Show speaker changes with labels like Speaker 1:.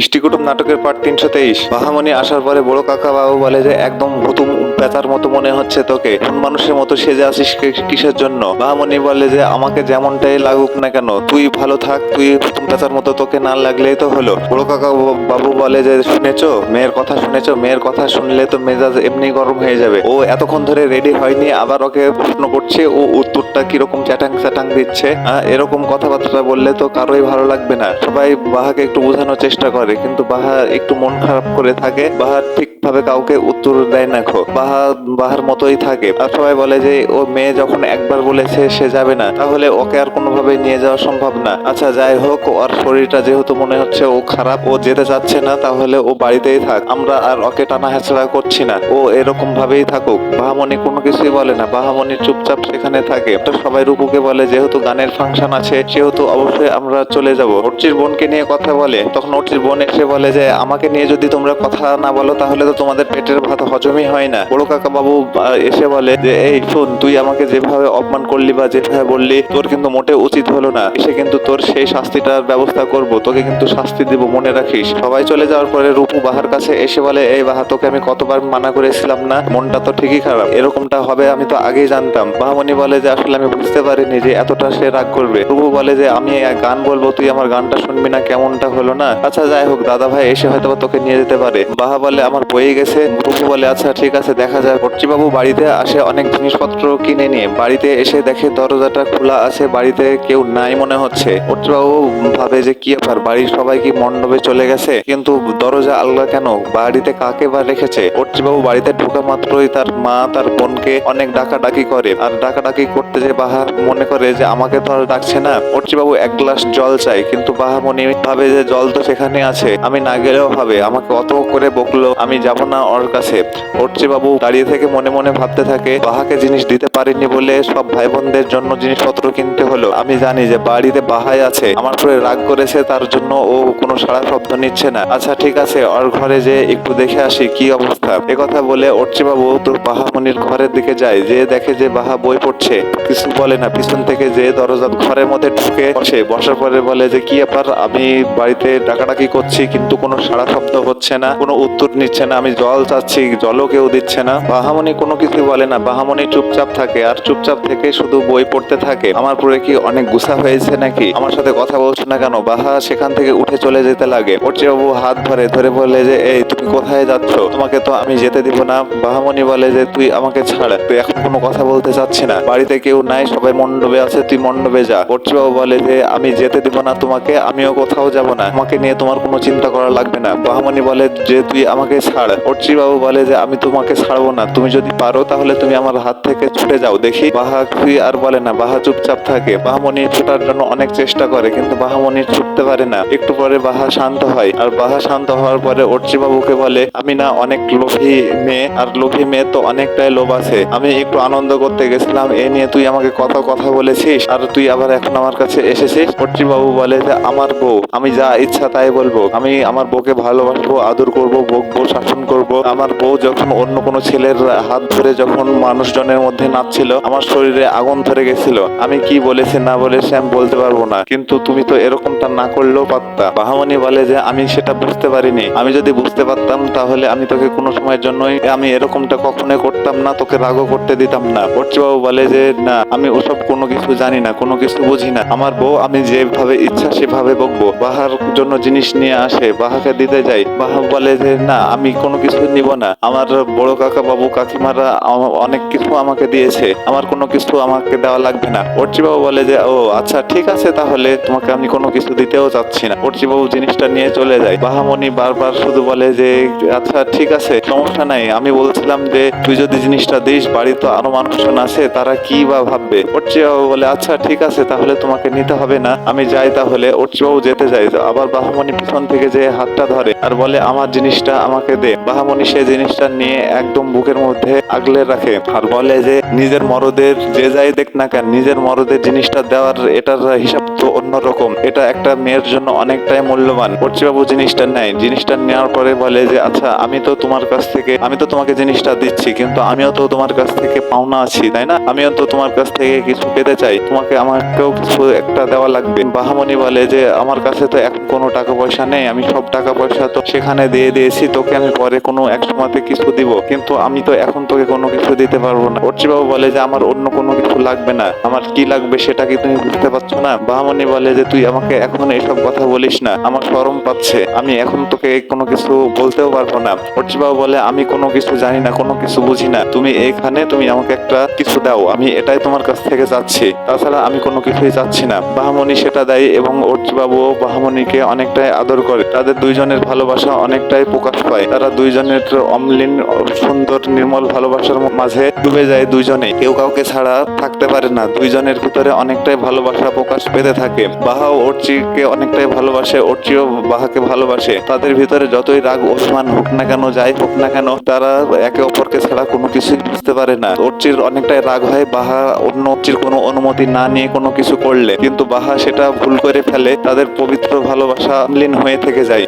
Speaker 1: ইষ্টিকুটুম নাটকের পার্ট তিনশো তেইশ। বাহামণি আসার পরে বড় কাকা বাবু বলে যে, একদম হুতুম পেঁচার মতো মনে হচ্ছে তোকে। কোন মানুষের মতো সেজে আসিস কিসের জন্য? বাহামণি বলে যে, আমাকে যেমনটাই লাগুক না কেন, তুই ভালো থাক, তুই পেঁচার মতো তোকে না লাগলেই তো হলো। বড় কাকা বাবু বলে যে, শুনেছো? মেয়ের কথা শুনেছো? মেয়ের কথা শুনলে তো মেজাজ এমনি গরম হয়ে যাবে। ও এতক্ষণ ধরে রেডি হয়নি, আবার ওকে প্রশ্ন করছে, ও উত্তরটা কীরকম চ্যাটাং চ্যাটাং দিচ্ছে? এরকম কথাবার্তা বললে তো কারোই ভালো লাগবে না। সবাই বাহাকে একটু বোঝানোর চেষ্টা করে, কিন্তু বাহা একটু মন খারাপ করে থাকে। বাহা ঠিকভাবে কাউকে উত্তর দেয় না খো। বাহা বাহার মতোই থাকে। আর সবাই বলে যে, ও মেয়ে যখন একবার বলেছে সে যাবে না, তাহলে ওকে আর কোনোভাবে নিয়ে যাওয়া সম্ভব না। আচ্ছা যাই হোক, ওর শরীরটা যেহেতু মনে হচ্ছে ও খারাপ, ও যেতে চাচ্ছে না, তাহলে ও বাড়িতেই থাক। আমরা আর ওকে টানা হেঁচড়া করছি না। ও এরকম ভাবেই থাকুক। বাহামণি কোনো কিছুই বলে না। বাহামণি চুপচাপ সেখানে থাকে। তো সবাই রূপুকে বলে, যেহেতু গানের ফাংশন আছে, সেহেতু অবশ্যই আমরা চলে যাব। অর্চির বোনকে নিয়ে কথা বলে। তখন অর্চির বোন এসে বলে যে, আমাকে নিয়ে যদি তোমরা কথা না বলো, তাহলে তো তোমাদের পেটের ভাত হজমই হয় না। বড় কাকা বাবু এসে বলে যে, এই শোন, তুই আমাকে যেভাবে অপমান করলি বা যেভাবে বললি, তোর কিন্তু মোটে উচিত হলো না। এসে কিন্তু তোর সেই শাস্তিটার ব্যবস্থা করব। তোকে কিন্তু শাস্তি দিব, মনে রাখিস। সবাই চলে যাওয়ার পরে রূপু বাহার কাছে এসে বলে, এই বাহা, তোকে আমি কতবার মানা করেছিলাম না? মনটা তো ঠিকই খারাপ। এরকমটা হবে, আমি তো আগেই জানতাম। বাহামণি বলে যে, আসলে আমি বুঝতে পারিনি যে এতটা সে রাগ করবে। রূপু বলে যে, আমি গান বলব, তুই আমার গানটা শুনবি না, কেমনটা হলো না? আচ্ছা যাই হোক দাদা ভাই এসে হয়তো তোকে নিয়ে যেতে পারে। বাহা বলে, আমার বয়ে গেছে। রূপু বলে আচ্ছা ঠিক আছে, দেখা যায়। বাবু বাড়িতে আসে অনেক জিনিসপত্র কিনে নিয়ে। বাড়িতে এসে দেখে দরজাটা খোলা আছে, বাড়িতে কেউ নাই মনে হচ্ছে। বাবু ভাবে যে কি ব্যাপার, বাড়ির সবাই কি মণ্ডপে চলে গেছে? কিন্তু দরজা আলগা কেন? বাড়িতে কাকে বা রেখেছে? বাবু বাড়িতে ঢোকা মাত্রই তার মা, তার বোনকে অনেক ডাকাডাকি করে। আর ডাকাডাকি করতে যে বাহা মনে করে যে আমাকে তো আর ডাকছে না বাবু এক গ্লাস জল চাই কিন্তু বাহা মনে ভাবে যে জল তো সেখানে আছে, আমি না গেলেও হবে আমাকে অত করে বকলো, আমি যাব না ওর কাছে। বাবু দাঁড়িয়ে থেকে মনে মনে ভাবতে থাকে, বাহাকে জিনিস দিতে পারিনি বলে সব ভাই বোনদের জন্য জিনিসপত্র কিনতে হলো। আমি জানি যে বাড়িতে বাহাই আছে, আমার উপরে রাগ করেছে, তার জন্য ও কোনো সাড়া শব্দ নিচ্ছে না। আচ্ছা ঠিক আছে, ওর ঘরে যে একটু দেখে আসি, কি অবস্থা? কথা বলে বাবু তোর বাহামনির দিকে যায় যে দেখে যে বাহা বই পড়ছে। কিছু বলে না, পিছন থেকে যে দরজা ঘরের মধ্যে ঢুকে বসে। বসার পরে বলে যে, কি ব্যাপার? আমি বাড়িতে ডাকাডাকি করছি, কিন্তু কোনো সাড়া শব্দ হচ্ছে না, কোনো উত্তর নিচ্ছে না। আমি জল চাচ্ছি, জলও কেউ দিচ্ছে না। বাহামণি কোনো কিছু বলে না বাহামণি চুপচাপ থাকে, আর চুপচাপ থেকে শুধু বই পড়তে থাকে। আমার পরে কি অনেক গুছা হয়েছে নাকি? আমার সাথে কথা বলছো না কেন? বাহা সেখান থেকে উঠে চলে যেতে লাগে। বাবু হাত ধরে ধরে বলে যে, এই, তুমি কোথায় যাচ্ছ? তোমাকে তো আমি যেতে দিব না। বাহামণি বলে যে, তুই আমাকে ছাড়, তুই এখন কোনো কথা বলতে চাচ্ছি না। বাড়িতে কেউ নাই, সবাই মণ্ডপে আছে, তুই মণ্ডপে যা। বাবু বলে যে, আমি যেতে দিব না তোমাকে, আমিও কোথাও যাব না। আমাকে নিয়ে তোমার কোনো চিন্তা করা লাগবে না। বাহামণি বলে যে, তুই আমাকে ছাড়। বাবু বলে যে, আমি তোমাকে ছাড়বো না। তুমি যদি পারো, তাহলে তুমি আমার হাত থেকে ছুটে যাও। দেখি বাহা তুই আর বলে না, বাহা চুপচাপ থাকে। বাহামণি ছুটার জন্য অনেক চেষ্টা করে, কিন্তু বাহামণি ছুটতে পারে না। একটু পরে বাহা শান্ত হয়, আর বাহা শান্ত হওয়ার পরে বাবুকে বলে, আমি না অনেক লোভী মেয়ে, আর লোভী মেয়ে তো অনেকটাই লোভ আছে। আমি একটু আনন্দ করতে গেছিলাম, এ নিয়ে তুই আমাকে কত কথা বলেছিস, আর তুই আবার এখন আমার কাছে এসেছিস? বাবু বলে যে, আমার বউ। আমি যা ইচ্ছা তাই বলব। আমি আমার বউকে ভালোবাসবো, আদর করব বকবো শাসন করব। আমার বউ যখন অন্য কোনো ছেলের হাত ধরে যখন মানুষজনের মধ্যে নাচছিল, আমার শরীরে আগুন ধরে গেছিল। আমি কি বলেছি, না বলেছি আমি বলতে পারব না। কিন্তু তুমি তো এরকমটা না করলেও পারতা। বাহামণি বলে যে, আমি সেটা বুঝতে পারিনি। আমি যদি বুঝতে পারতাম, তাহলে আমি তোকে কোনো সময়ের জন্যই আমি এরকমটা কখনোই করতাম না, তোকে রাগও করতে দিতাম না। বাবু বলে যে না, আমি ওসব কোনো কিছু জানি না, কোনো কিছু বুঝি না। আমার বউ, আমি যেভাবে ইচ্ছা সেভাবে বকবো। বাহার জন্য জিনিস নিয়ে আসে, বাহাকে দিতে যাই। বাহা বলে যে, না, আমি কোনো কিছু নিব না। আমার বড় কাকা বাবু, কাকিমারা অনেক কিছু আমাকে দিয়েছে। আমার কোনো কিছু আমাকে দেওয়া লাগবে না। অর্চি বাবু বলে যে, ও আচ্ছা ঠিক আছে, তাহলে তোমাকে আমি কোনো কিছু দিতেও চাচ্ছি না। অর্চি বাবু জিনিসটা নিয়ে চলে যায়। বাহামণি বারবার শুধু বলে যে আচ্ছা ঠিক আছে, সমস্যা নাই। আমি বলছিলাম যে, তুই যদি জিনিসটা দিস বাড়ি তো আরও মানুষজন আছে, তারা কি বা ভাববে বাবু বলে আচ্ছা ঠিক আছে, তাহলে তোমাকে নিতে হবে না, আমি যাই তাহলে। বাবু যেতে যাই আবার বাহামণি পিছন থেকে যে হাতটা ধরে আর বলে, আমার জিনিসটা আমাকে দে। বাহামণি সে জিনিসটা নিয়ে একদম বুকের মধ্যে আগলে রাখে আর বলে যে, নিজের মরদের, যে যাই দেখ না কেন, নিজের মরদের জিনিসটা দেওয়ার এটার হিসাব তো অন্যরকম। এটা একটা মেয়ের জন্য অনেকটাই মূল্যবান। বাবু জিনিসটা নেয়। জিনিসটা নেওয়ার পরে বলে যে আচ্ছা আমি তো তোমার কাছ থেকে, আমি তো তোমাকে জিনিসটা দিচ্ছি, কিন্তু আমিও তো তোমার কাছ থেকে পাওনা আছি, তাই না? আমিও তো তোমার কাছ থেকে কিছু পেতে চাই, তোমাকে আমাকেও কিছু একটা দেওয়া লাগবে। বাহামণি বলে যে, আমার কাছে তো এখন কোনো টাকা পয়সা নেই, আমি সব টাকা পয়সা তো সেখানে দিয়ে দিয়েছি, তোকে আমি পরে কোনো এক সময়তে কিছু দিব। কিন্তু আমি তো এখন তোকে কোনো কিছু দিতে পারব না। বাবু বলে যে, আমার অন্য কোনো কিছু লাগবে না। আমার কি লাগবে সেটা কি তুমি বুঝতে পারছ না? বাহামণি বলে যে, তুই আমাকে এখন এইসব কথা বলিস না, আমার শরম পাচ্ছে। আমি এখন তোকে কোনো কিছু বলতেও পারব না। বাবু বলে, আমি কোনো কিছু জানি না, কোনো কিছু বুঝি না। তুমি এখানে তুমি আমাকে একটা কিছু দাও, আমি এটাই তোমার কাছ থেকে চাচ্ছি তাছাড়া আমি কোনো কিছুই চাচ্ছি না। বাহামণি সেটা দেয় এবং বাবু ও বাহামণিকে অনেকটাই আদর করে। তাদের দুইজনের ভালোবাসা অনেকটাই প্রকাশ পায়। তারা দুইজনের অমলিন, সুন্দর, নির্মল ভালোবাসার মাঝে ডুবে যায় দুইজনে কেউ কাউকে ছাড়া থাকতে পারে না। দুইজনের ভিতরে অনেকটাই ভালোবাসা প্রকাশ পেতে থাকে। বাহা অর্চিকে অনেকটাই ভালোবাসে, অর্চিও বাহাকে ভালোবাসে। তাদের ভিতরে যতই রাগ অভিমান হোক না কেন, যাই হোক না কেন, তারা একে অপরকে ছাড়া কোনো কিছুই বুঝতে পারে না। অর্চির অনেকটাই রাগ হয় বাহা অন্য কোনো অনুমতি না নিয়ে কোনো কিছু করলে, কিন্তু বাহা সেটা ভুল করে ফেলে, তাদের পবিত্র ভালোবাসা লীন হয়ে থেকে যায়।